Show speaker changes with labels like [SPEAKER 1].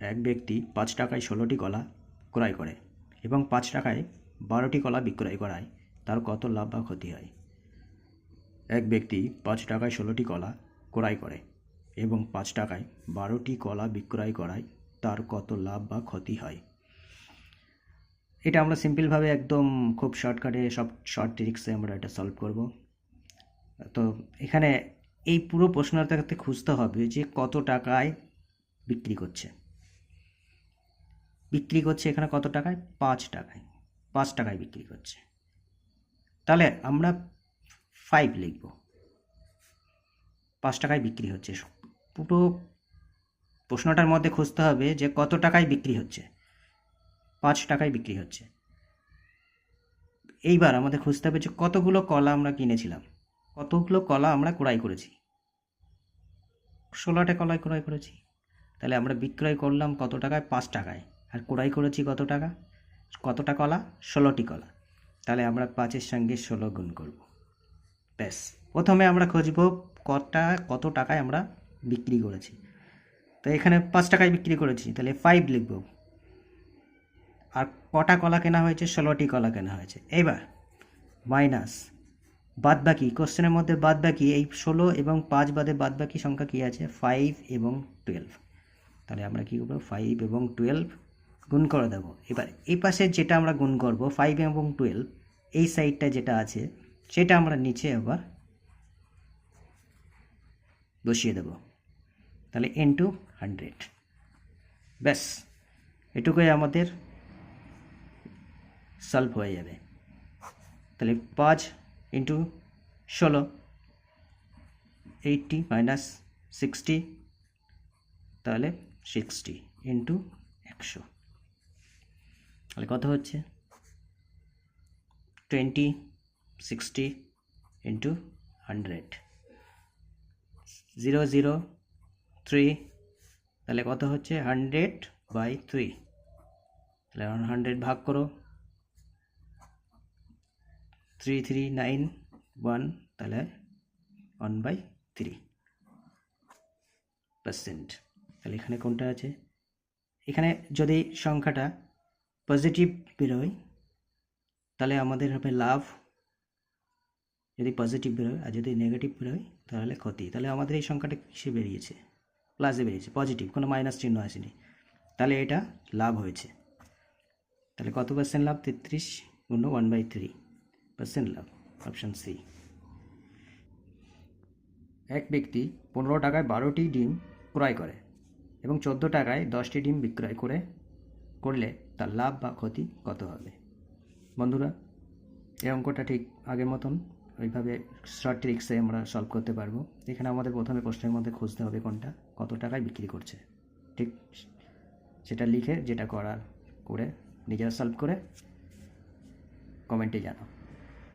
[SPEAKER 1] এক ব্যক্তি পাঁচ টাকায় ষোলোটি কলা ক্রয় করে এবং পাঁচ টাকায় বারোটি কলা বিক্রয় করায়, তার কত লাভ বা ক্ষতি হয়? এক ব্যক্তি পাঁচ টাকায় ষোলোটি কলা ক্রয় করে এবং পাঁচ টাকায় বারোটি কলা বিক্রয় করায়, তার কত লাভ বা ক্ষতি হয়? এটা আমরা সিম্পলভাবে একদম খুব শর্টকাটে, সব শর্ট ট্রিক্সে আমরা এটা সলভ করব। তো এখানে এই পুরো প্রশ্নটাতে খুঁজতে হবে যে কত টাকায় বিক্রি করছে। বিক্রি করছে এখানে কত টাকায়? পাঁচ টাকায়। পাঁচ টাকায় বিক্রি করছে। তাহলে আমরা ফাইভ লিখব। পাঁচ টাকায় বিক্রি হচ্ছে। পুরো প্রশ্নটার মধ্যে খুঁজতে হবে যে কত টাকায় বিক্রি হচ্ছে। পাঁচ টাকায় বিক্রি হচ্ছে। এইবার আমাদের খুঁজতে হবে যে কতগুলো কলা আমরা কিনেছিলাম। কতগুলো কলা আমরা ক্রয় করেছি। ষোলোটা কলাই ক্রয় করেছি। তাহলে আমরা বিক্রয় করলাম কত টাকায়? পাঁচ টাকায়। আর ক্রয় করেছি কত টাকা? কতটা কলা? ষোলোটি কলা। তাহলে আমরা পাঁচের সঙ্গে ষোলো গুণ করব। ব্যাস। প্রথমে আমরা খুঁজব কটা, কত টাকায় আমরা বিক্রি করেছি। তো এখানে পাঁচ টাকায় বিক্রি করেছি। তাহলে ফাইভ লিখব। আর কটা কলা কেনা হয়েছে? ষোলোটি কলা কেনা হয়েছে। এবার মাইনাস বাদ বাকি কোশ্চেনের মধ্যে বাদ বাকি এই ষোলো এবং পাঁচ বাদে বাদ বাকি সংখ্যা কী আছে? ফাইভ এবং টুয়েলভ তাহলে আমরা কী করব? ফাইভ এবং টুয়েলভ গুণ করে দেবো। এবার এই পাশে যেটা আমরা গুণ করব ফাইভ এবং টুয়েলভ এই সাইডটা যেটা আছে, সেটা আমরা নিচে আবার বসিয়ে দেব। তাহলে এন টু হান্ড্রেড ব্যাস, এটুকুই আমাদের সলভ হয়ে যাবে। তাহলে পাঁচ ইন্টু ষোলো এইটটি মাইনাস সিক্সটি তাহলে সিক্সটি ইন্টু একশো। তাহলে কত হচ্ছে? Twenty sixty into hundred zero zero three তাহলে কত হচ্ছে? হান্ড্রেড বাই থ্রি তাহলে হান্ড্রেড ভাগ করো। থ্রি থ্রি নাইন ওয়ান তাহলে ওয়ান বাই থ্রি পার্সেন্ট তাহলে এখানে কোনটা আছে? এখানে যদি সংখ্যাটা পজিটিভ বেরোয়, তাহলে আমাদের হবে লাভ। যদি পজিটিভ বেরোয় আর যদি নেগেটিভ বেরোয়, তাহলে ক্ষতি। তাহলে আমাদের এই সংখ্যাটা কিসে বেরিয়েছে? প্লাসে বেরিয়েছে পজিটিভ কোনো মাইনাস চিহ্ন আসেনি। তাহলে এটা লাভ হয়েছে। তাহলে কত পার্সেন্ট লাভ? তেত্রিশ গুণ ওয়ান বাই থ্রি পার্সেন্ট লাভ অপশান সি এক ব্যক্তি পনেরো টাকায় বারোটি ডিম ক্রয় করে এবং চোদ্দ টাকায় দশটি ডিম বিক্রয় করে করলে তার লাভ বা ক্ষতি কত হবে? বন্ধুরা, এই অঙ্কটা ঠিক আগের মতন ওইভাবে শর্ট ট্রিক্সে আমরা সলভ করতে পারব। এখানে আমাদের প্রথমে প্রশ্নের মধ্যে খুঁজতে হবে কোনটা, কত টাকায় বিক্রি করছে। ঠিক সেটা লিখে যেটা করার করে নিজেরা সলভ করে কমেন্টে জানাও।